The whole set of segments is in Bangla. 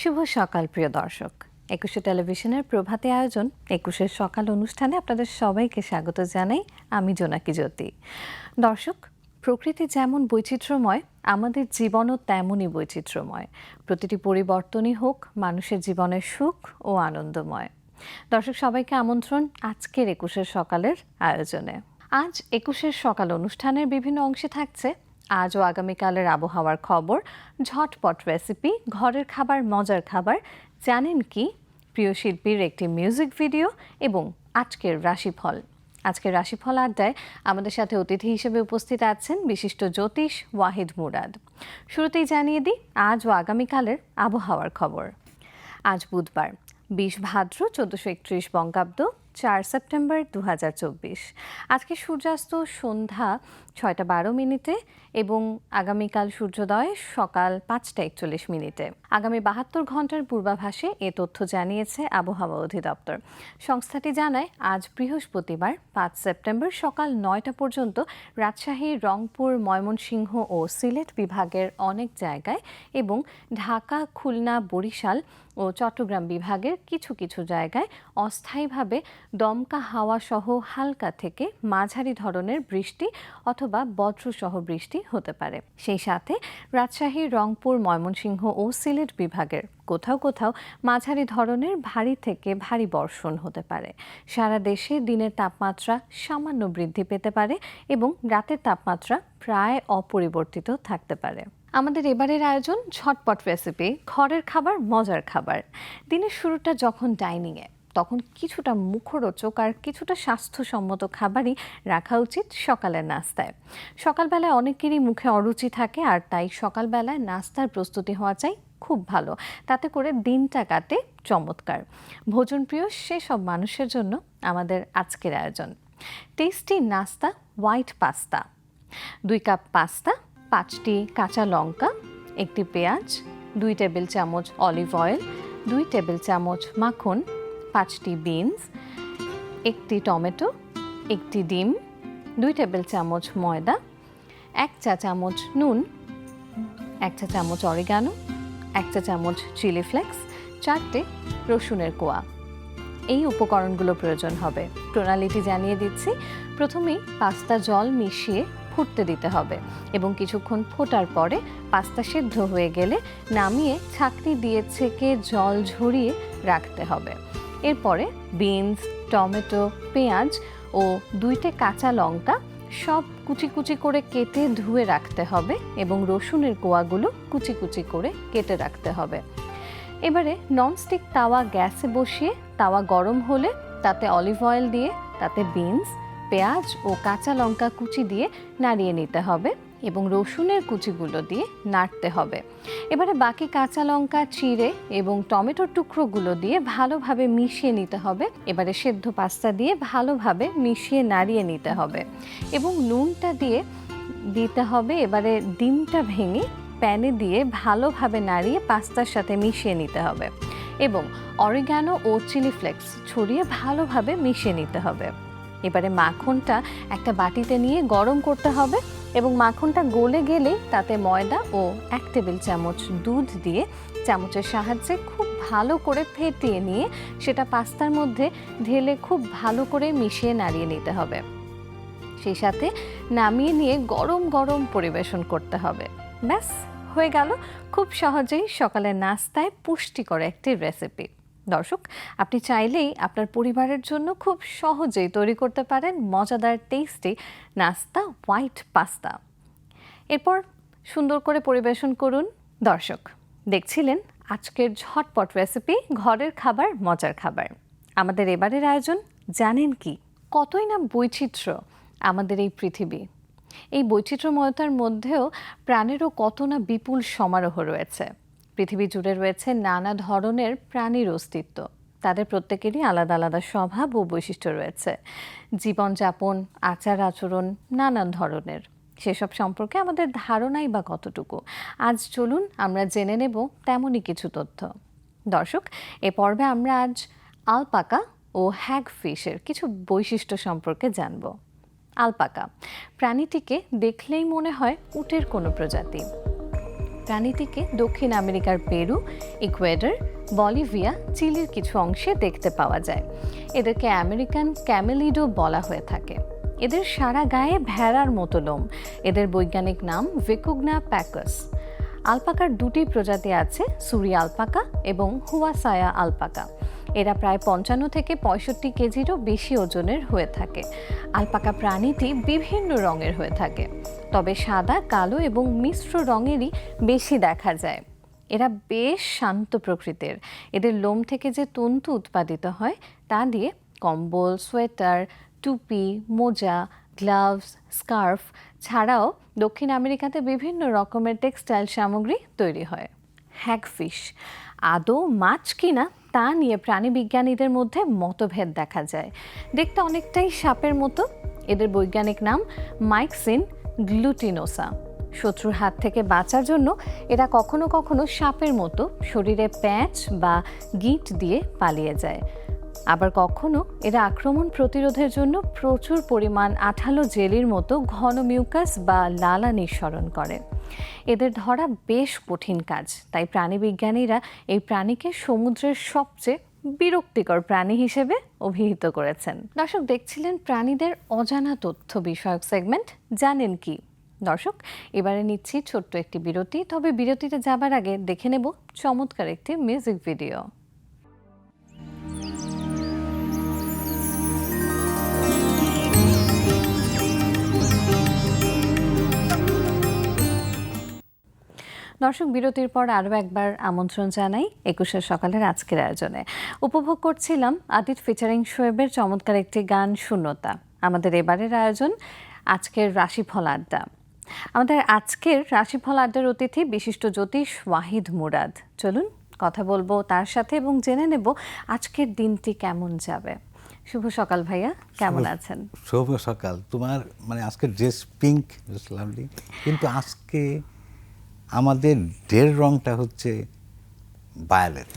শুভ সকাল, প্রিয় দর্শক। একুশে টেলিভিশনের প্রভাতে আয়োজন একুশের সকাল অনুষ্ঠানে আপনাদের সবাইকে স্বাগত জানাই আমি জোনাকি জ্যোতি। দর্শক, প্রকৃতি যেমন বৈচিত্র্যময়, আমাদের জীবনও তেমনই বৈচিত্র্যময়। প্রতিটি পরিবর্তনই হোক, মানুষের জীবনের সুখ ও আনন্দময়। দর্শক, সবাইকে আমন্ত্রণ আজকের একুশের সকালের আয়োজনে। আজ একুশের সকাল অনুষ্ঠানের বিভিন্ন অংশে থাকছে আজ ও আগামীকালের আবহাওয়ার খবর। ঝটপট রেসিপি ঘরের খাবার, মজার খাবার। জানেন কি? প্রিয় শিল্পীর একটি মিউজিক ভিডিও এবং আজকের রাশিফল। আজকের রাশিফল আড্ডায় আমাদের সাথে অতিথি হিসেবে উপস্থিত আছেন বিশিষ্ট জ্যোতিষ ওয়াহিদ মুরাদ। শুরুতেই জানিয়ে দিই আজ ও আগামীকালের আবহাওয়ার খবর। আজ বুধবার, বিশ ভাদ্র চোদ্দোশো একত্রিশ বঙ্গাব্দ, চার সেপ্টেম্বর দু হাজার চব্বিশ। আজকে সূর্যাস্ত, সন্ধ্যা ছয়টা বারো মিনিটে এবং আগামীকাল সূর্যোদয় সকাল পাঁচটা একচল্লিশ মিনিটে। আগামী বাহাত্তর ঘণ্টার পূর্বাভাসে এ তথ্য জানিয়েছে আবহাওয়া অধিদপ্তর। সংস্থাটি জানায়, আজ বৃহস্পতিবার, পাঁচ সেপ্টেম্বর সকাল নয়টা পর্যন্ত রাজশাহী, রংপুর, ময়মনসিংহ ও সিলেট বিভাগের অনেক জায়গায় এবং ঢাকা, খুলনা, বরিশাল ও চট্টগ্রাম বিভাগের কিছু কিছু জায়গায় অস্থায়ীভাবে দমকা হাওয়া সহ হালকা থেকে মাঝারি ধরনের বৃষ্টি অথবা বজ্রসহ বৃষ্টি হতে পারে। সেই সাথে রাজশাহী, রংপুর, ময়মনসিংহ ও সিলেট বিভাগের কোথাও কোথাও মাঝারি ধরনের ভারী থেকে ভারী বর্ষণ হতে পারে। সারা দেশে দিনের তাপমাত্রা সামান্য বৃদ্ধি পেতে পারে এবং রাতের তাপমাত্রা প্রায় অপরিবর্তিত থাকতে পারে। আমাদের এবারের আয়োজন ঝটপট রেসিপি ঘরের খাবার, মজার খাবার। দিনের শুরুটা যখন ডাইনিংয়ে তখন কিছুটা মুখরোচক আর কিছুটা স্বাস্থ্যসম্মত খাবারই রাখা উচিত সকালের নাস্তায়। সকালবেলায় অনেকেরই মুখে অরুচি থাকে আর তাই সকালবেলায় নাস্তার প্রস্তুতি হওয়া চাই খুব ভালো। তাতে করে দিনটা কাটে চমৎকার। ভোজনপ্রিয় সেসব মানুষের জন্য আমাদের আজকের আয়োজন। টেস্টি নাস্তা, হোয়াইট পাস্তা। দুই কাপ পাস্তা, পাঁচটি কাঁচা লঙ্কা, একটি পেঁয়াজ, দুই টেবিল চামচ অলিভ অয়েল, দুই টেবিল চামচ মাখন পাঁচটি বিনস, একটি টমেটো, একটি ডিম, দুই টেবিল চামচ ময়দা, এক চা চামচ নুন, এক চা চামচ অরিগানো, এক চা চামচ চিলি ফ্লেক্স, চারটে রসুনের কোয়া। এই উপকরণগুলো প্রয়োজন হবে। প্রণালীটি জানিয়ে দিচ্ছি, প্রথমেই পাস্তা জল মিশিয়ে ফুটতে দিতে হবে এবং কিছুক্ষণ ফোটার পরে পাস্তা সেদ্ধ হয়ে গেলে নামিয়ে ছাকনি দিয়ে ছেঁকে জল ঝরিয়ে রাখতে হবে। এরপরে বিনস, টমেটো, পেঁয়াজ ও দুইটে কাঁচা লঙ্কা সব কুচি কুচি করে কেটে ধুয়ে রাখতে হবে এবং রসুনের কোয়াগুলো কুচি কুচি করে কেটে রাখতে হবে। এবারে ননস্টিক তাওয়া গ্যাসে বসিয়ে তাওয়া গরম হলে তাতে অলিভ অয়েল দিয়ে, তাতে বিনস, পেঁয়াজ ও কাঁচা লঙ্কা কুচি দিয়ে নাড়িয়ে নিতে হবে। এবং রসুনের কুচিগুলো দিয়ে নাড়তে হবে। এবারে বাকি কাঁচা লঙ্কা, চিড়ে এবং টমেটোর টুকরোগুলো দিয়ে ভালোভাবে মিশিয়ে নিতে হবে। এবারে সেদ্ধ পাস্তা দিয়ে ভালোভাবে মিশিয়ে নাড়িয়ে নিতে হবে এবং নুনটা দিয়ে দিতে হবে। এবারে ডিমটা ভেঙে প্যানে দিয়ে ভালোভাবে নাড়িয়ে পাস্তার সাথে মিশিয়ে নিতে হবে এবং অরিগ্যানো ও চিলি ফ্লেক্স ছড়িয়ে ভালোভাবে মিশিয়ে নিতে হবে। এবারে মাখনটা একটা বাটিতে নিয়ে গরম করতে হবে এবং মাখনটা গলে গেলেই তাতে ময়দা ও এক টেবিল চামচ দুধ দিয়ে চামচের সাহায্যে খুব ভালো করে ফেটিয়ে নিয়ে সেটা পাস্তার মধ্যে ঢেলে খুব ভালো করে মিশিয়ে নাড়িয়ে নিতে হবে। সেই সাথে নামিয়ে নিয়ে গরম গরম পরিবেশন করতে হবে। ব্যাস, হয়ে গেল। খুব সহজেই সকালের নাস্তায় পুষ্টিকর একটি রেসিপি দর্শক, আপনি চাইলেই আপনার পরিবারের জন্য খুব সহজেই তৈরি করতে পারেন মজাদার টেস্টি নাস্তা হোয়াইট পাস্তা এরপর সুন্দর করে পরিবেশন করুন দর্শক। দেখছিলেন আজকের ঝটপট রেসিপি ঘরের খাবার, মজার খাবার। আমাদের এবারের আয়োজন জানেন কি? কতই না বৈচিত্র্য আমাদের এই পৃথিবী। এই বৈচিত্র্যময়তার মধ্যেও প্রাণেরও কত না বিপুল সমারোহ রয়েছে। পৃথিবী জুড়ে রয়েছে নানা ধরনের প্রাণীর অস্তিত্ব। তাদের প্রত্যেকেরই আলাদা আলাদা স্বভাব ও বৈশিষ্ট্য রয়েছে। জীবনযাপন, আচার আচরণ, নানান ধরনের। সেসব সম্পর্কে আমাদের ধারণাই বা কতটুকু? আজ চলুন আমরা জেনে নেব তেমনই কিছু তথ্য। দর্শক, এ পর্বে আমরা আজ আলপাকা ও হ্যাগ ফিশের কিছু বৈশিষ্ট্য সম্পর্কে জানব। আলপাকা প্রাণীটিকে দেখলেই মনে হয় উটের কোনো প্রজাতি। প্রাণীটিকে দক্ষিণ আমেরিকার পেরু, ইকুয়েডর, বলিভিয়া, চিলির কিছু অংশে দেখতে পাওয়া যায়। এদেরকে আমেরিকান ক্যামেলিডো বলা হয়ে থাকে। এদের সারা গায়ে ভেড়ার মতো লোম। এদের বৈজ্ঞানিক নাম ভেকুগনা প্যাকস। আলপাকার দুটি প্রজাতি আছে, সুরি আলপাকা এবং হুয়াসায়া আলপাকা। এরা প্রায় পঞ্চান্ন থেকে পঁয়ষট্টি কেজিরও বেশি ওজনের হয়ে থাকে। আলপাকা প্রাণীটি বিভিন্ন রঙের হয়ে থাকে। তবে সাদা, কালো এবং মিশ্র রঙেরই বেশি দেখা যায়। এরা বেশ শান্ত প্রকৃতির। এদের লোম থেকে যে তন্তু উৎপাদিত হয়, তা দিয়ে কম্বল, সোয়েটার, টুপি, মোজা, গ্লাভস, স্কার্ফ ছাড়াও দক্ষিণ আমেরিকাতে বিভিন্ন রকমের টেক্সটাইল সামগ্রী তৈরি হয়। হ্যাগফিশ। আদৌ মাছ কিনা তা নিয়ে প্রাণীবিজ্ঞানীদের মধ্যে মতভেদ দেখা যায়। দেখতে অনেকটাই সাপের মতো। এদের বৈজ্ঞানিক নাম মাইক্সিন গ্লুটিনোসা। শত্রুর হাত থেকে বাঁচার জন্য এরা কখনো কখনো সাপের মতো শরীরে প্যাঁচ বা গিঁট দিয়ে পালিয়ে যায়। আবার কখনো এরা আক্রমণ প্রতিরোধের জন্য প্রচুর পরিমাণ আঠালো জেলির মতো ঘন মিউকাস বা লালা নিঃসরণ করে। এদের ধরা বেশ কঠিন কাজ। তাই প্রাণীবিজ্ঞানীরা এই প্রাণীকে সমুদ্রের সবচেয়ে বিরক্তিকর প্রাণী হিসেবে অভিহিত করেছেন। দর্শক, দেখছিলেন প্রাণীদের অজানা তথ্য বিষয়ক সেগমেন্ট, জানেন কি? দর্শক, এবারে নিচ্ছি ছোট্ট একটি বিরতি, তবে বিরতিতে যাবার আগে দেখে নেব চমৎকার একটি মিউজিক ভিডিও। দর্শক বিরতির পর আরও একবার আমন্ত্রণ জানাই একুশের সকালের আজকের আয়োজনে। উপভোগ করছিলাম আদিত ফিচারিং শোয়েবের চমৎকার একটি গান শূন্যতা। আমাদের এবারের আয়োজন আজকের রাশিফল আড্ডা। আমাদের আজকের রাশিফল আড্ডার অতিথি বিশিষ্ট জ্যোতিষ ওয়াহিদ মুরাদ। চলুন কথা বলব তার সাথে এবং জেনে নেব আজকের দিনটি কেমন যাবে। শুভ সকাল ভাইয়া কেমন আছেন? শুভ সকাল। তোমার মানে আজকে ড্রেস পিঙ্ক কিন্তু আজকে আমাদের ডের রংটা হচ্ছে ভায়োলেট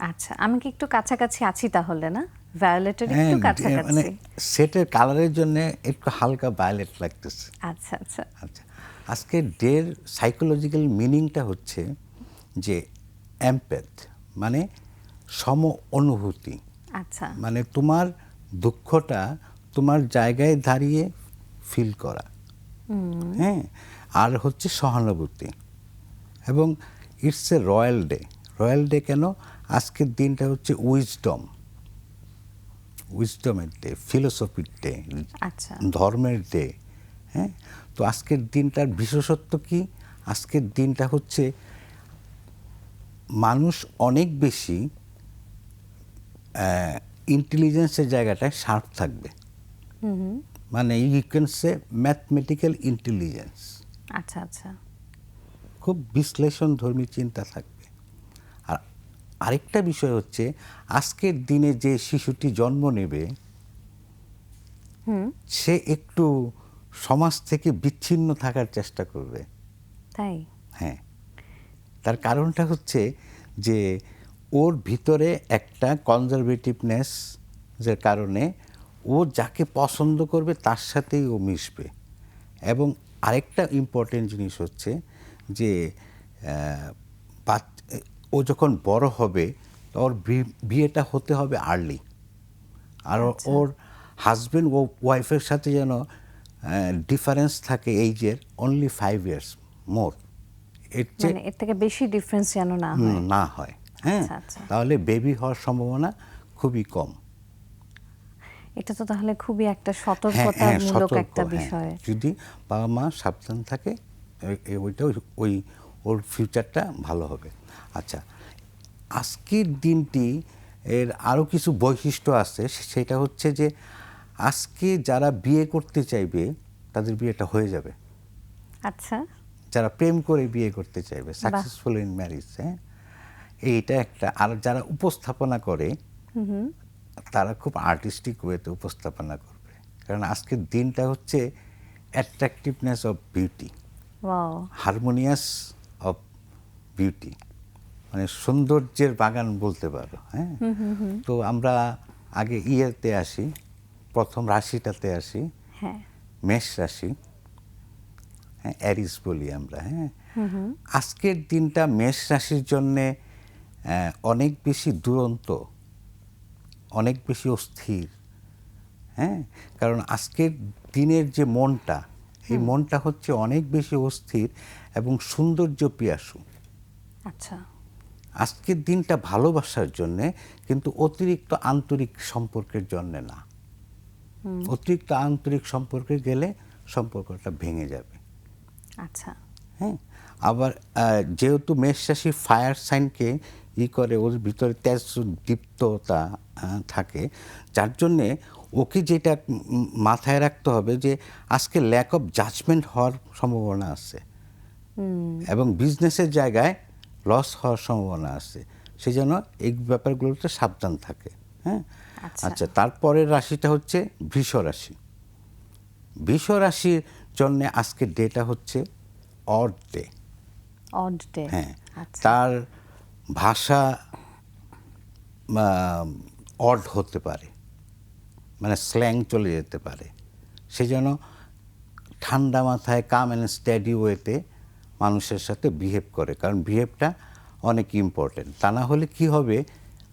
আচ্ছা আমি কি একটু কাছাকাছি আছি তাহলে না? ভায়োলেটের একটু মানে সেটের কালারের জন্য একটু হালকা ভায়োলেট লাগতেছে। আচ্ছা আচ্ছা। আচ্ছা আজকে ডের সাইকোলজিক্যাল মিনিংটা হচ্ছে যে এম্প্যাথ মানে সম অনুভূতি। আচ্ছা। মানে তোমার দুঃখটা তোমার জায়গায় দাঁড়িয়ে ফিল করা। হ্যাঁ আর হচ্ছে সহানুভূতি। এবং it's a royal day royal day কেন? আজকের দিনটা হচ্ছে উইজডম উইজডমের ডে ফিলোসফির ডে আচ্ছা। ধর্মের ডে হ্যাঁ? তো আজকের দিনটার বিশেষত্ব কি? আজকের দিনটা হচ্ছে মানুষ অনেক বেশি ইন্টেলিজেন্সের জায়গাটায় শার্প থাকবে। মানে you can say mathematical intelligence আচ্ছা আচ্ছা। খুব বিশ্লেষণ ধর্মী চিন্তা থাকবে। আর আরেকটা বিষয় হচ্ছে আজকের দিনে যে শিশুটি জন্ম নেবে সে একটু সমাজ থেকে বিচ্ছিন্ন থাকার চেষ্টা করবে। তাই? হ্যাঁ। তার কারণটা হচ্ছে যে ওর ভিতরে একটা কনজারভেটিভনেস যে কারণে ও যাকে পছন্দ করবে তার সাথেই ও মিশবে। এবং আরেকটা ইম্পর্টেন্ট জিনিস হচ্ছে যে ও যখন বড় হবে ওর বিয়েটা হতে হবে আর্লি আর ওর হাজবেন্ড ও ওয়াইফের সাথে যেন ডিফারেন্স থাকে এইজের অনলি ফাইভ ইয়ার্স মোর এর থেকে বেশি ডিফারেন্স যেন না হয়। না হয়। হ্যাঁ আচ্ছা, আচ্ছা। তাহলে বেবি হওয়ার সম্ভাবনা খুবই কম। এটা তো তাহলে খুবই একটা হ্যাঁ সতর্কতামূলক সতর্ক, একটা হ্যাঁ। বিষয়। যদি বাবা মা সাবধান থাকে ওইটা ওই- ওই ওর ফিউচারটা ভালো হবে। আচ্ছা আজকের দিনটি এর আরও কিছু বৈশিষ্ট্য আছে সেটা হচ্ছে যে আজকে যারা বিয়ে করতে চাইবে তাদের বিয়েটা হয়ে যাবে। আচ্ছা। যারা প্রেম করে বিয়ে করতে চাইবে সাকসেসফুল ইন ম্যারিজ হ্যাঁ? এইটা একটা আর যারা উপস্থাপনা করে তারা খুব আর্টিস্টিক ওয়েতে উপস্থাপনা করবে। কারণ আজকের দিনটা হচ্ছে attractiveness of beauty harmonious of beauty মানে সৌন্দর্যের বাগান বলতে পারো হ্যাঁ? তো আমরা আগে ইয়েতে আসি প্রথম রাশিটাতে আসি। হ্যাঁ। মেষ রাশি হ্যাঁ অ্যারিস বলি আমরা হ্যাঁ? আজকের দিনটা মেষ রাশির জন্যে অনেক বেশি দুরন্ত অনেক বেশি অস্থির হ্যাঁ? কারণ আজকের দিনের যে মনটা এই মনটা হচ্ছে অনেক বেশি অস্থির এবং সৌন্দর্য পিয়াসু। আচ্ছা। আজকের দিনটা ভালোবাসার জন্যে কিন্তু অতিরিক্ত আন্তরিক সম্পর্কের জন্যে না। অতিরিক্ত আন্তরিক সম্পর্কে গেলে সম্পর্কটা ভেঙে যাবে। আচ্ছা। হ্যাঁ আবার যেহেতু মেষরাশি ফায়ার সাইনকে ই করে ওর ভিতরে তেজ দীপ্ততা থাকে যার জন্যে ওকে যেটা মাথায় রাখতে হবে যে আজকে ল্যাক অফ জাজমেন্ট হওয়ার সম্ভাবনা আছে। এবং বিজনেসের জায়গায় লস হওয়ার সম্ভাবনা আছে। সেই জন্য এই ব্যাপারগুলোতে সাবধান থাকে হ্যাঁ? আচ্ছা। আচ্ছা তারপরের রাশিটা হচ্ছে বৃষ রাশি। বৃষ রাশির জন্য আজকের ডেটা হচ্ছে অড ডে অড ডে হ্যাঁ আচ্ছা। তার ভাষা অড হতে পারে। মানে স্ল্যাং চলে যেতে পারে। সেই জন্য ঠান্ডা মাথায় কাম অ্যান্ড স্ট্যাডি ওয়েতে মানুষের সাথে বিহেভ করে। কারণ বিহেভটা অনেক ইম্পর্টেন্ট তা না হলে কি হবে?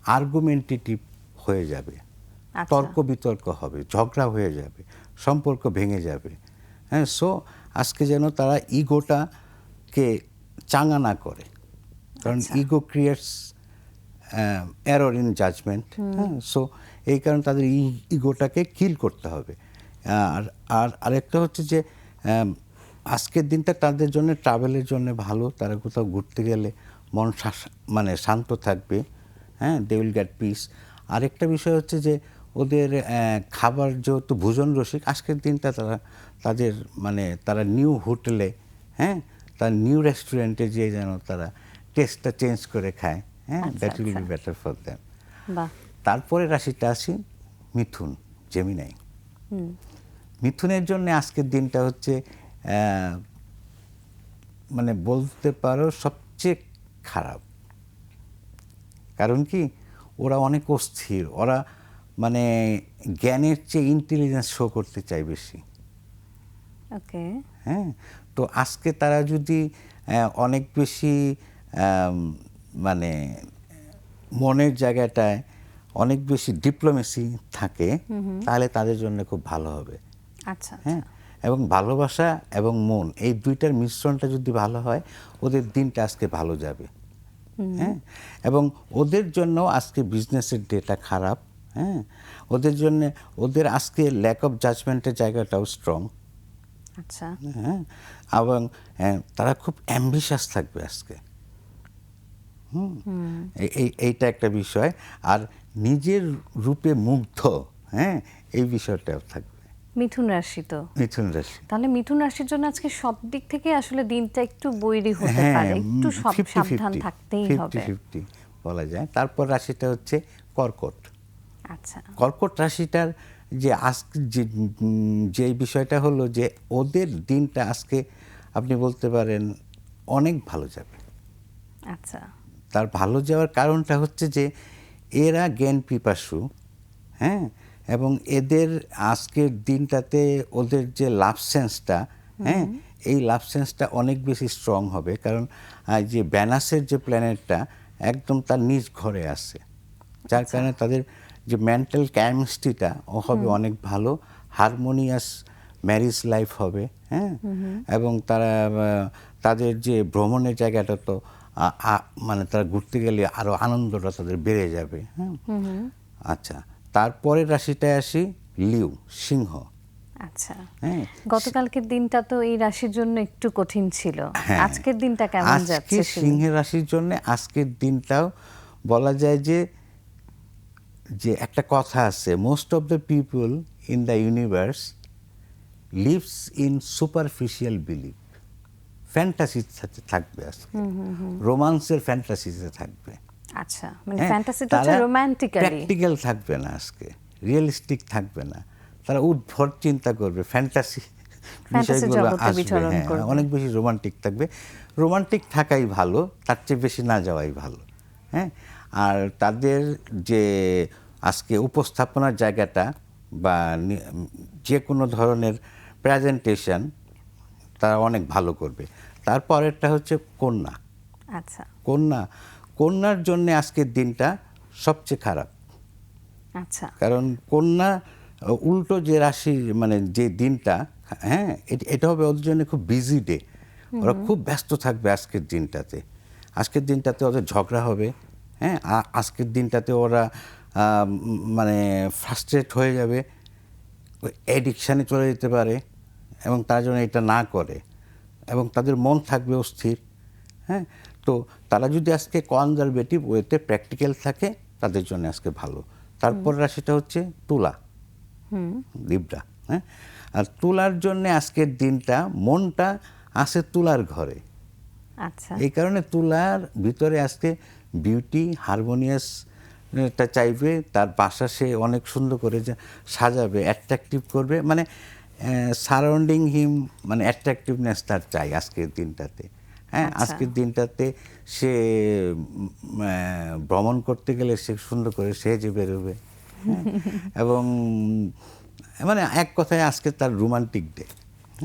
আর্গুমেন্টেটিভ হয়ে যাবে। আচ্ছা। তর্ক বিতর্ক হবে ঝগড়া হয়ে যাবে সম্পর্ক ভেঙে যাবে। হ্যাঁ সো আজকে যেন তারা ইগোটাকে চাঙা না করে। কারণ। Ego creates error in judgement হ্যাঁ সো এই কারণে তাদের ইগোটাকে কিল করতে হবে। আর আর আরেকটা হচ্ছে যে আজকের দিনটা তাদের জন্য ট্রাভেলের জন্য ভালো। তারা কোথাও ঘুরতে গেলে মন মানে শান্ত থাকবে। হ্যাঁ দে উইল গেট পিস আরেকটা বিষয় হচ্ছে যে ওদের খাবার যেহেতু ভোজন রসিক আজকের দিনটা তারা তাদের মানে তারা নিউ হোটেলে হ্যাঁ তার নিউ রেস্টুরেন্টে যেয়ে যেন তারা টেস্টটা চেঞ্জ করে খায়। হ্যাঁ that will be. Better for them বাহ। তারপরে রাশিটা আসি মিথুন জেমিনাই মিথুনের জন্য আজকের দিনটা হচ্ছে মানে বলতে পারো সবচেয়ে খারাপ। কারণ কি? ওরা অনেক অস্থির ওরা মানে জ্ঞানের চেয়ে ইন্টেলিজেন্স শো করতে চায় বেশি। ওকে। হ্যাঁ? তো আজকে তারা যদি অনেক বেশি মানে মনের জায়গাটায় অনেক বেশি ডিপ্লোমেসি থাকে তাহলে তাদের জন্য খুব ভালো হবে। আচ্ছা হ্যাঁ? এবং ভালোবাসা এবং মন এই দুইটার মিশ্রণটা যদি ভালো হয় ওদের দিনটা আজকে ভালো যাবে। হ্যাঁ? এবং ওদের জন্য আজকে বিজনেসের ডেটা খারাপ হ্যাঁ? ওদের জন্য ওদের আজকে ল্যাক অফ জাজমেন্টের জায়গাটাও স্ট্রং আচ্ছা। হ্যাঁ? এবং হ্যাঁ, তারা খুব অ্যাম্বিশাস থাকবে আজকে। হুম। এই- এই এইটা একটা বিষয়। আর নিজের রূপে মুগ্ধ হ্যাঁ এই বিষয়টাও থাকবে। মিথুন রাশি তো। মিথুন রাশি। তাহলে মিথুন রাশির জন্য আজকে সব দিক থেকে আসলে দিনটা একটু বৈরী হতে হ্যাঁ পারে। একটু সব সাবধান থাকতেই হবে। ফিফটি বলা যায়। তারপর রাশিটা হচ্ছে কর্কট। আচ্ছা। কর্কট রাশিটার যে আজকে যে বিষয়টা হলো যে ওদের দিনটা আজকে আপনি বলতে পারেন অনেক ভালো যাবে। আচ্ছা। তার ভালো যাওয়ার কারণটা হচ্ছে যে এরা জ্ঞান পিপাসু হ্যাঁ? এবং এদের আজকের দিনটাতে ওদের যে লাভ সেন্সটা হ্যাঁ? এই লাভ সেন্সটা অনেক বেশি স্ট্রং হবে। কারণ যে ব্যানাসের যে প্ল্যানেটটা একদম তার নিজ ঘরে আছে। যার কারণে তাদের যে মেন্টাল কেমিস্ট্রিটা ও হবে অনেক ভালো। হারমোনিয়াস ম্যারিজ লাইফ হবে হ্যাঁ? এবং তারা তাদের যে ভ্রমণের জায়গাটা তো মানে তারা ঘুরতে গেলে আরও আনন্দটা তাদের বেড়ে যাবে হ্যাঁ? আচ্ছা তারপরের রাশিটায় আসি লিউ সিংহ। আচ্ছা। হ্যাঁ গতকালকের দিনটা তো এই রাশির জন্য একটু কঠিন ছিল। হ্যাঁ। আজকের দিনটা কেমন যাচ্ছে সিংহের রাশির জন্য আজকের দিনটাও বলা যায় যে যে একটা কথা আছে most of the people in the universe lives in superficial believe ফ্যান্টাসির সাথে থাকবে আজকে। রোমান্সের ফ্যান্টাসিতে থাকবে। আচ্ছা মানে ফ্যান্টাসিটা হচ্ছে রোমান্টিক্যালি প্র্যাকটিক্যাল থাকবে না আজকে রিয়েলিস্টিক থাকবে না। তারা উদ্ভট চিন্তা করবে ফ্যান্টাসি জগতে বিচরণ হ্যাঁ। অনেক বেশি রোমান্টিক থাকবে। রোমান্টিক থাকাই ভালো তার চেয়ে বেশি না যাওয়াই ভালো হ্যাঁ। আর তাদের যে আজকে উপস্থাপনার জায়গাটা বা যে কোনো ধরনের প্রেজেন্টেশন তারা অনেক ভালো করবে। তারপরেরটা হচ্ছে কন্যা। আচ্ছা। কন্যা কন্যার জন্য আজকের দিনটা সবচেয়ে খারাপ। আচ্ছা। কারণ কন্যা উল্টো যে রাশি মানে যে দিনটা হ্যাঁ এট- এটা হবে ওদের জন্য খুব বিজি ডে ওরা খুব ব্যস্ত থাকবে আজকের দিনটাতে। আজকের দিনটাতে ওদের ঝগড়া হবে হ্যাঁ আজকের দিনটাতে ওরা মানে ফ্রাস্ট্রেট হয়ে যাবে। এডিকশানে চলে যেতে পারে। এবং তারা যেন এটা না করে এবং তাদের মন থাকবে অস্থির হ্যাঁ? তো তারা যদি আজকে কনজারভেটিভ ওয়েতে প্র্যাকটিক্যাল থাকে তাদের জন্য আজকে ভালো। তারপর রাশিটা হচ্ছে তুলা লিব্রা হ্যাঁ? আর তুলার জন্য আজকের দিনটা মনটা আসে তুলার ঘরে। আচ্ছা। এই কারণে তুলার ভিতরে আজকে বিউটি হারমোনিয়াস টা চাইবে তার বাসা সে অনেক সুন্দর করে সাজাবে অ্যাট্রাকটিভ করবে। মানে সারাউন্ডিং হিম মানে অ্যাট্রাকটিভনেস তার চাই আজকের দিনটাতে। হ্যাঁ আচ্ছা। আজকের দিনটাতে সে ভ্রমণ করতে গেলে সে সুন্দর করে সেজে বেরোবে। হ্যাঁ? এবং মানে এক কথায় আজকে তার রোমান্টিক ডে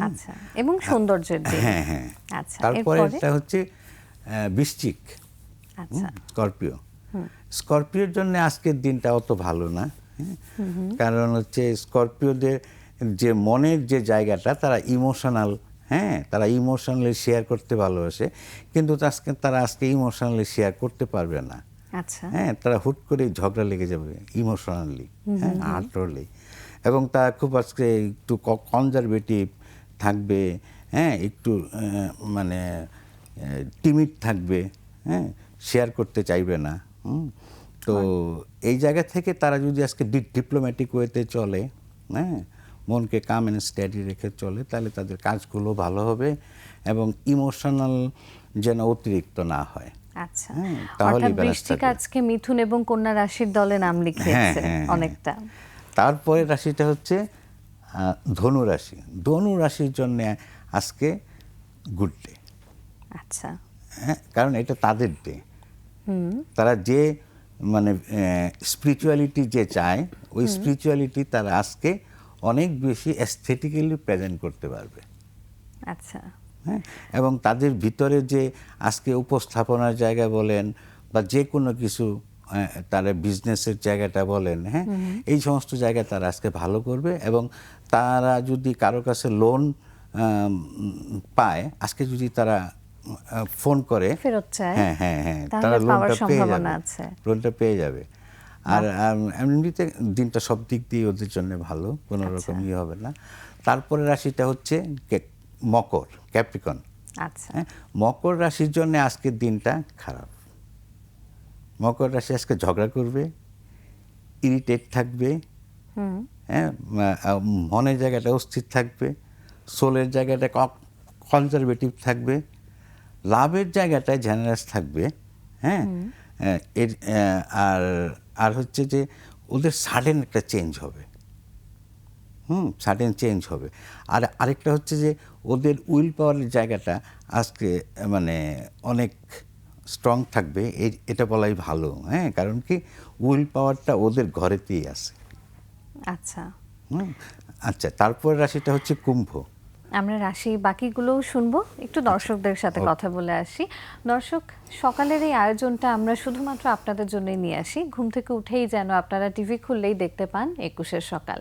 আচ্ছা এবং সৌন্দর্যের দিন। হ্যাঁ হ্যাঁ। আচ্ছা তারপরে এটা হচ্ছে বৃশ্চিক। আচ্ছা। স্করপিও। স্করপিওর জন্য আজকের দিনটা অত ভালো না। হ্যাঁ? কারণ হচ্ছে স্করপিওদের যে মনের যে জায়গাটা তারা ইমোশনাল হ্যাঁ তারা ইমোশনালি শেয়ার করতে ভালোবাসে কিন্তু আজকে তারা আজকে ইমোশনালি শেয়ার করতে পারবে না। আচ্ছা। হ্যাঁ তারা হুট করে ঝগড়া লেগে যাবে ইমোশনালি হ্যাঁ আর্টলি এবং তারা খুব আজকে একটু কনজারভেটিভ থাকবে হ্যাঁ একটু মানে টিমিড থাকবে হ্যাঁ শেয়ার করতে চাইবে না। তো এই জায়গা থেকে তারা যদি আজকে ডিপ্লোম্যাটিক ওয়েতে চলে হ্যাঁ মনকে কাম এন্ড স্টাডি রেখে চলে তাহলে তাদের কাজগুলো ভালো হবে এবং ইমোশনাল যেন অতিরিক্ত না হয়। আচ্ছা। তাহলে থাকবে। আজকে মিথুন এবং কন্যা রাশির দলে নাম লিখিয়েছে হ্যাঁ, হ্যাঁ। অনেকটা। তারপরে রাশিটা হচ্ছে ধনু রাশি। ধনু রাশির জন্য আজকে গুড ডে আচ্ছা। হ্যাঁ কারণ এটা তাদের ডে তারা যে মানে স্পিরিচুয়ালিটি যে চায় ওই স্পিরিচুয়ালিটি তারা আজকে অনেক বেশি অ্যাস্থেটিক্যালি প্রেজেন্ট করতে পারবে। আচ্ছা। হ্যাঁ? এবং তাদের ভিতরে যে আজকে উপস্থাপনার জায়গা বলেন বা যে কোনো কিছু তারা বিজনেসের জায়গাটা বলেন হ্যাঁ? এই সমস্ত জায়গা তারা আজকে ভালো করবে এবং তারা যদি কারও কাছে লোন পায় আজকে যদি তারা ফোন করে ফেরত চায় হ্যাঁ হ্যাঁ হ্যাঁ তারা লোনটা পেয়ে যাবে। লোনটা পেয়ে যাবে। আর এমনিতে দিনটা সব দিক দিয়ে ওদের জন্য ভালো কোনো আচ্ছা। রকম ইয়ে হবে না। তারপরে রাশিটা হচ্ছে মকর ক্যাপ্রিকন। আচ্ছা। হ্যাঁ মকর রাশির জন্য আজকের দিনটা খারাপ। মকর রাশি আজকে ঝগড়া করবে ইরিটেট থাকবে হ্যাঁ মনের জায়গাটা অস্থির থাকবে সোলের জায়গাটা কনজারভেটিভ থাকবে লাভের জায়গাটায় জেনারেস থাকবে হ্যাঁ এর আর আর হচ্ছে যে ওদের সাডেন একটা চেঞ্জ হবে। হুম সাডেন চেঞ্জ হবে। আর আরেকটা হচ্ছে যে ওদের উইল পাওয়ারের জায়গাটা আজকে মানে অনেক স্ট্রং থাকবে এই- এটা বলাই ভালো হ্যাঁ? কারণ কি উইল পাওয়ারটা ওদের ঘরেতেই আছে। আচ্ছা। হুম আচ্ছা তারপর রাশিটা হচ্ছে কুম্ভ। আমরা রাশি বাকিগুলোও শুনব। একটু দর্শকদের সাথে কথা বলে আসি। দর্শক সকালের এই আয়োজনটা আমরা শুধুমাত্র আপনাদের জন্যই নিয়ে আসি। ঘুম থেকে উঠেই যেন আপনারা টিভি খুললেই দেখতে পান একুশের সকাল।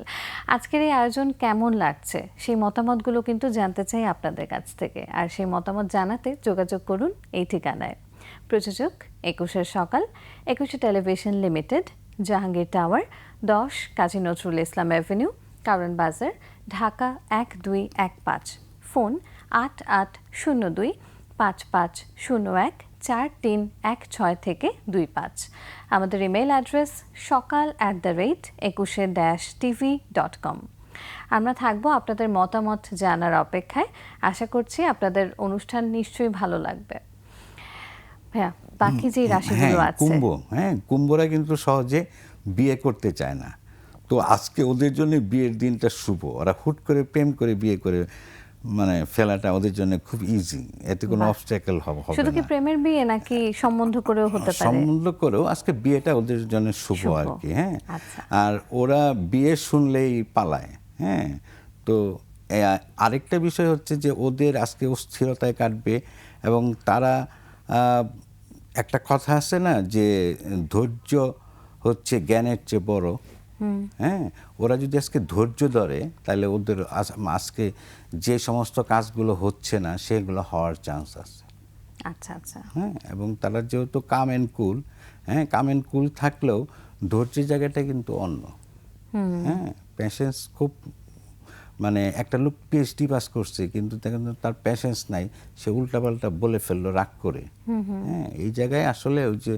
আজকের এই আয়োজন কেমন লাগছে? সেই মতামতগুলো কিন্তু জানতে চাই আপনাদের কাছ থেকে। আর সেই মতামত জানাতে যোগাযোগ করুন এই ঠিকানায়। প্রযোজক একুশের সকাল একুশে টেলিভিশন লিমিটেড জাহাঙ্গীর টাওয়ার দশ কাজী নজরুল ইসলাম অ্যাভিনিউ কারণ বাজার ঢাকা এক দুই এক পাঁচ। ফোন আট আট শূন্য দুই পাঁচ পাঁচ শূন্য এক চার তিন এক ছয় থেকে দুই পাঁচ। আমাদের email address Sakal at the rate Ekushey dash TV dot com. আমরা থাকব আপনাদের মতামত জানার অপেক্ষায়। আশা করছি আপনাদের অনুষ্ঠান নিশ্চয়ই ভালো লাগবে। হ্যাঁ বাকি যে রাশিগুলো হ্যাঁ আছে। কুম্ভ হ্যাঁ কুম্ভরা কিন্তু সহজে বিয়ে করতে চায় না। তো আজকে ওদের জন্য বিয়ের দিনটা শুভ। ওরা হুট করে প্রেম করে বিয়ে করে মানে ফেলাটা ওদের জন্য খুব ইজি এতে কোনো অবস্ট্যাকেল হবে শুধু কি প্রেমের বিয়ে নাকি সম্বন্ধ করেও হতে পারে? সম্বন্ধ করেও আজকে বিয়েটা ওদের জন্য শুভ শুভ। আর কি হ্যাঁ। আচ্ছা। আর ওরা বিয়ে শুনলেই পালায় হ্যাঁ। তো আরেকটা বিষয় হচ্ছে যে ওদের আজকে অস্থিরতায় কাটবে এবং তারা একটা কথা আছে না যে ধৈর্য হচ্ছে জ্ঞানের চেয়ে বড়। হ্যাঁ ওরা যদি আজকে ধৈর্য ধরে তাহলে ওদের আজকে যে সমস্ত কাজগুলো হচ্ছে না সেগুলো হওয়ার চান্স আছে। আচ্ছা আচ্ছা। হ্যাঁ এবং তারা যেহেতু কাম অ্যান্ড কুল হ্যাঁ কাম অ্যান্ড কুল থাকলেও ধৈর্যের জায়গাটা কিন্তু অন্য। হ্যাঁ প্যাশেন্স খুব মানে একটা লোক পিএইচডি পাস করছে কিন্তু দেখেন তার প্যাশেন্স নাই সে উল্টাপাল্টা বলে ফেলল রাগ করে। হ্যাঁ এই জায়গায় আসলে ওই যে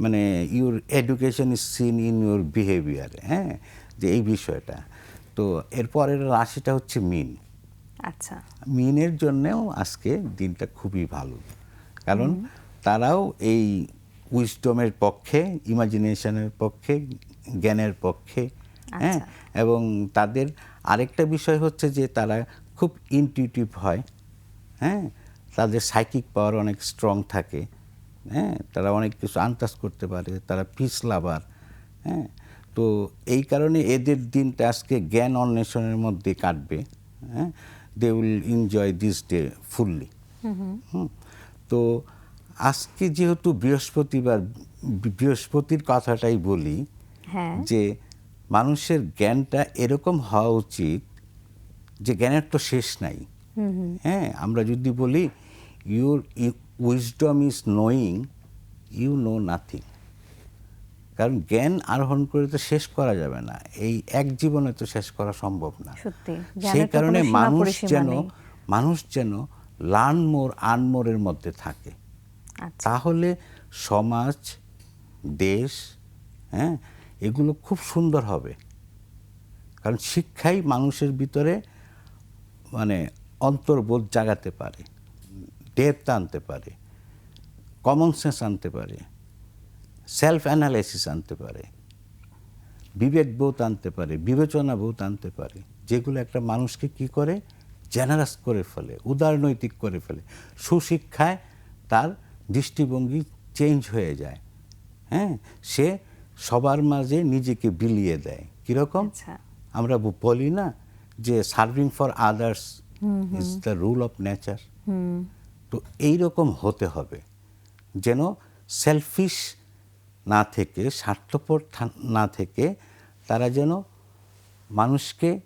মানে your education is seen in your behaviour হ্যাঁ? যে এই বিষয়টা। তো এরপরের রাশিটা হচ্ছে মিন। আচ্ছা। মিনের জন্যেও আজকে দিনটা খুবই ভালো। কারণ তারাও এই উইস্টমের পক্ষে ইমাজিনেশনের পক্ষে জ্ঞানের পক্ষে হ্যাঁ? এবং তাদের আরেকটা বিষয় হচ্ছে যে তারা খুব ইনটিউটিভ হয় হ্যাঁ? তাদের সাইকিক পাওয়ার অনেক স্ট্রং থাকে। হ্যাঁ তারা অনেক কিছু আন্দাজ করতে পারে তারা পিস লাভার হ্যাঁ। তো এই কারণে এদের দিনটা আজকে জ্ঞান অন্বেষণের মধ্যে কাটবে হ্যাঁ। They will enjoy this day fully তো আজকে যেহেতু বৃহস্পতিবার বৃহস্পতির কথাটাই বলি হ্যাঁ। যে মানুষের জ্ঞানটা এরকম হওয়া উচিত যে জ্ঞানের তো শেষ নাই। হ্যাঁ আমরা যদি বলি your wisdom is knowing you know nothing কারণ জ্ঞান আরোহণ করে তো শেষ করা যাবে না। এই এক জীবনে তো শেষ করা সম্ভব না। সেই কারণে মানুষ যেন মানুষ যেন লার্ন মোর আনমোরের মধ্যে থাকে। আচ্ছা। তাহলে সমাজ দেশ হ্যাঁ এগুলো খুব সুন্দর হবে। কারণ শিক্ষাই মানুষের ভিতরে মানে অন্তর্বোধ জাগাতে পারে। ডেপথ আনতে পারে কমন সেন্স আনতে পারে সেলফ অ্যানালাইসিস আনতে পারে বিবেক বোধ আনতে পারে বিবেচনা বোধ আনতে পারে যেগুলো একটা মানুষকে কি করে? জেনারাস করে ফেলে উদারনৈতিক করে ফেলে। সুশিক্ষায় তার দৃষ্টিভঙ্গি চেঞ্জ হয়ে যায়। হ্যাঁ সে সবার মাঝে নিজেকে বিলিয়ে দেয়। কীরকম? আচ্ছা। আমরা বলি না যে serving for others is the rule of nature তো এই রকম হতে হবে যেন সেলফিশ না থেকে স্বার্থপর না থেকে তারা যেন মানুষকে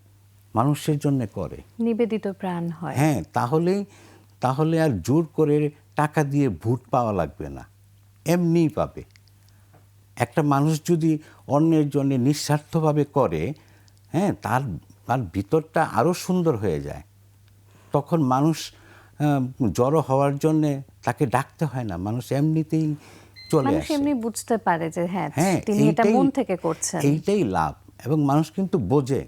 মানুষের জন্য করে। নিবেদিত প্রাণ হয়। হ্যাঁ তাহলেই তাহলে আর জোর করে টাকা দিয়ে ভোট পাওয়া লাগবে না। এমনিই পাবে। একটা মানুষ যদি অন্যের জন্য নিঃস্বার্থভাবে করে হ্যাঁ তার তার ভিতরটা আরও সুন্দর হয়ে যায়। তখন মানুষ জড়ো হওয়ার জন্যে তাকে ডাকতে হয় না। মানুষ এমনিতেই চলে আসে। এমনি বুঝতে পারে যে হ্যাঁ হ্যাঁ তিনি এটা মন থেকে করছেন। এইটাই লাভ। এবং মানুষ কিন্তু বোঝে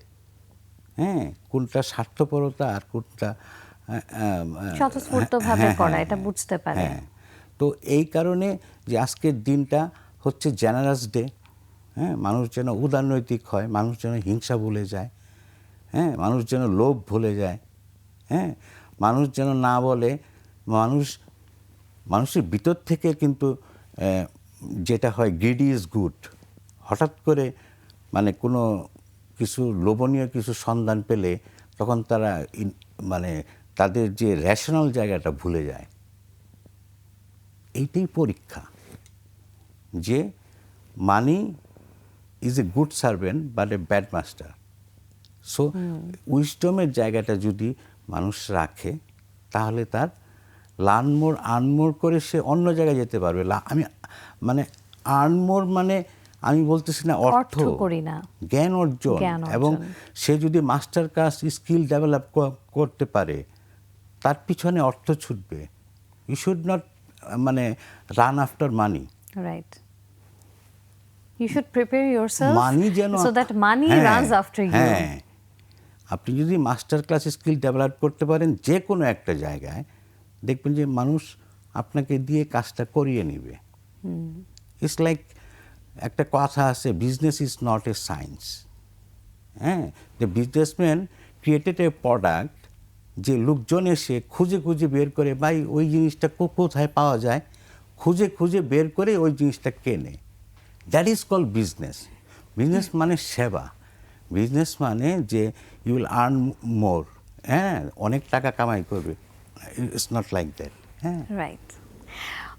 হ্যাঁ কোনটা স্বার্থপরতা আর কোনটা স্বতঃস্ফূর্তভাবে হ্যাঁ, করা হ্যাঁ, এটা বুঝতে পারে। হ্যাঁ। তো এই কারণে যে আজকের দিনটা হচ্ছে জেনারাস ডে হ্যাঁ মানুষ যেন উদারনৈতিক হয় মানুষ যেন হিংসা ভুলে যায় হ্যাঁ মানুষ যেন লোভ ভুলে যায় হ্যাঁ মানুষ যেন না বলে মানুষ মানুষের ভিতর থেকে কিন্তু যেটা হয় গ্রিডি ইজ গুড হঠাৎ করে মানে কোনো কিছু লোভনীয় কিছু সন্ধান পেলে তখন তারা মানে তাদের যে রেশনাল জায়গাটা ভুলে যায়। এইটাই পরীক্ষা। যে money is a good servant but a bad master so উইস্টমের জায়গাটা যদি মানুষ রাখে তাহলে তার লার্নমোর আর্নমোর করে সে অন্য জায়গায় যেতে পারবে। আমি মানে আর্নমোর মানে আমি বলতেছি না অর্থ করি না। জ্ঞান অর্জন এবং সে যদি মাস্টার ক্লাস স্কিল ডেভেলপ করতে পারে তার পিছনে অর্থ ছুটবে। ইউ শুড নট মানে run after money right you should prepare yourself money যেন so that money runs after you হ্যাঁ আপনি যদি মাস্টার ক্লাস স্কিল ডেভেলপ করতে পারেন যে কোনো একটা জায়গায় দেখবেন যে মানুষ আপনাকে দিয়ে কাজটা করিয়ে নেবে। ইটস লাইক একটা কথা আছে business is not a science হ্যাঁ? যে বিজনেসম্যান ক্রিয়েটেড এ প্রোডাক্ট যে লোকজন এসে খুঁজে খুঁজে বের করে ভাই ওই জিনিসটা কো- কোথায় পাওয়া যায়? খুঁজে খুঁজে বের করে ওই জিনিসটা কেনে। That is call business business মানে সেবা। বিজনেস মানে যে ইউ উইল আর্ন মোর হ্যাঁ অনেক টাকা কামাই করবে। ইটস নট লাইক দ্যাট হ্যাঁ। রাইট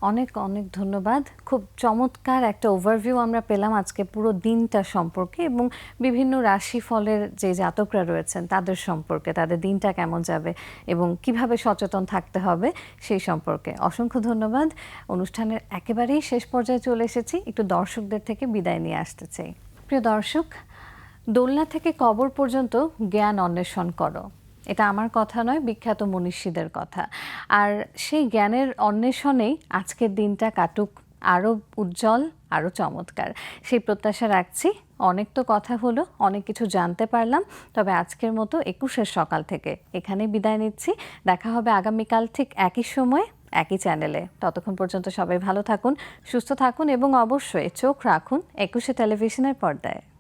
অনেক অনেক ধন্যবাদ। খুব চমৎকার একটা ওভারভিউ আমরা পেলাম আজকে পুরো দিনটা সম্পর্কে এবং বিভিন্ন রাশি ফলের যে জাতকরা রয়েছেন, তাদের সম্পর্কে, তাদের দিনটা কেমন যাবে এবং কীভাবে সচেতন থাকতে হবে সেই সম্পর্কে। অসংখ্য ধন্যবাদ। অনুষ্ঠানের একেবারেই শেষ পর্যায়ে চলে এসেছি। একটু দর্শকদের থেকে বিদায় নিয়ে আসতে চাই। প্রিয় দর্শক দোলনা থেকে কবর পর্যন্ত জ্ঞান অন্বেষণ করো। এটা আমার কথা নয়, বিখ্যাত মনীষীদের কথা। আর সেই জ্ঞানের অন্বেষণেই আজকের দিনটা কাটুক আরও উজ্জ্বল আরও চমৎকার। সেই প্রত্যাশা রাখছি, অনেক তো কথা হলো, অনেক কিছু জানতে পারলাম, তবে আজকের মতো একুশের সকাল থেকে এখানেই বিদায় নিচ্ছি। দেখা হবে আগামীকাল ঠিক একই সময়, একই চ্যানেলে। ততক্ষণ পর্যন্ত সবাই ভালো থাকুন, সুস্থ থাকুন এবং অবশ্যই চোখ রাখুন একুশে টেলিভিশনের পর্দায়।